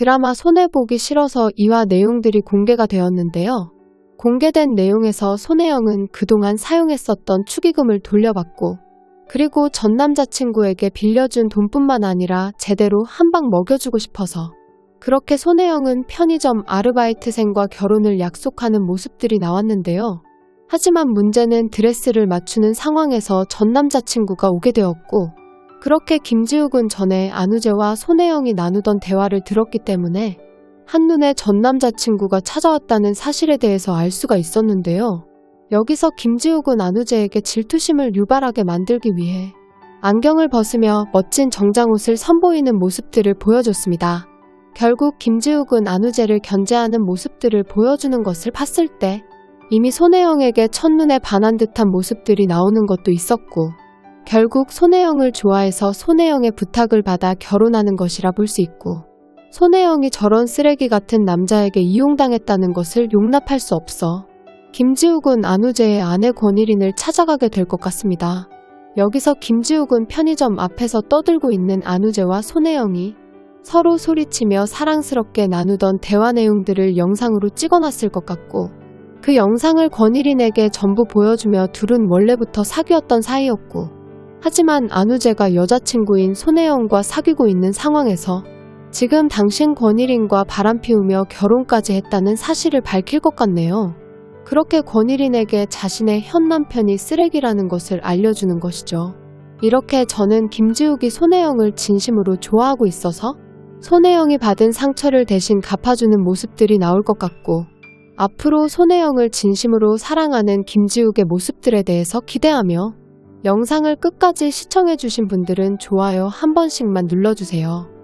드라마 손해보기 싫어서 이화 내용들이 공개가 되었는데요. 공개된 내용에서 손혜영은 그동안 사용했었던 축의금을 돌려받고 그리고 전 남자친구에게 빌려준 돈뿐만 아니라 제대로 한 방 먹여주고 싶어서 그렇게 손혜영은 편의점 아르바이트생과 결혼을 약속하는 모습들이 나왔는데요. 하지만 문제는 드레스를 맞추는 상황에서 전 남자친구가 오게 되었고 그렇게 김지욱은 전에 안우재와 손혜영이 나누던 대화를 들었기 때문에 한눈에 전 남자친구가 찾아왔다는 사실에 대해서 알 수가 있었는데요. 여기서 김지욱은 안우재에게 질투심을 유발하게 만들기 위해 안경을 벗으며 멋진 정장옷을 선보이는 모습들을 보여줬습니다. 결국 김지욱은 안우재를 견제하는 모습들을 보여주는 것을 봤을 때 이미 손혜영에게 첫눈에 반한 듯한 모습들이 나오는 것도 있었고 결국 손혜영을 좋아해서 손혜영의 부탁을 받아 결혼하는 것이라 볼 수 있고 손혜영이 저런 쓰레기 같은 남자에게 이용당했다는 것을 용납할 수 없어 김지욱은 안우재의 아내 권일인을 찾아가게 될 것 같습니다. 여기서 김지욱은 편의점 앞에서 떠들고 있는 안우재와 손혜영이 서로 소리치며 사랑스럽게 나누던 대화 내용들을 영상으로 찍어놨을 것 같고 그 영상을 권일인에게 전부 보여주며 둘은 원래부터 사귀었던 사이였고 하지만 안우재가 여자친구인 손혜영과 사귀고 있는 상황에서 지금 당신 권일인과 바람 피우며 결혼까지 했다는 사실을 밝힐 것 같네요. 그렇게 권일인에게 자신의 현 남편이 쓰레기라는 것을 알려주는 것이죠. 이렇게 저는 김지욱이 손혜영을 진심으로 좋아하고 있어서 손혜영이 받은 상처를 대신 갚아주는 모습들이 나올 것 같고 앞으로 손혜영을 진심으로 사랑하는 김지욱의 모습들에 대해서 기대하며 영상을 끝까지 시청해주신 분들은 좋아요 한 번씩만 눌러주세요.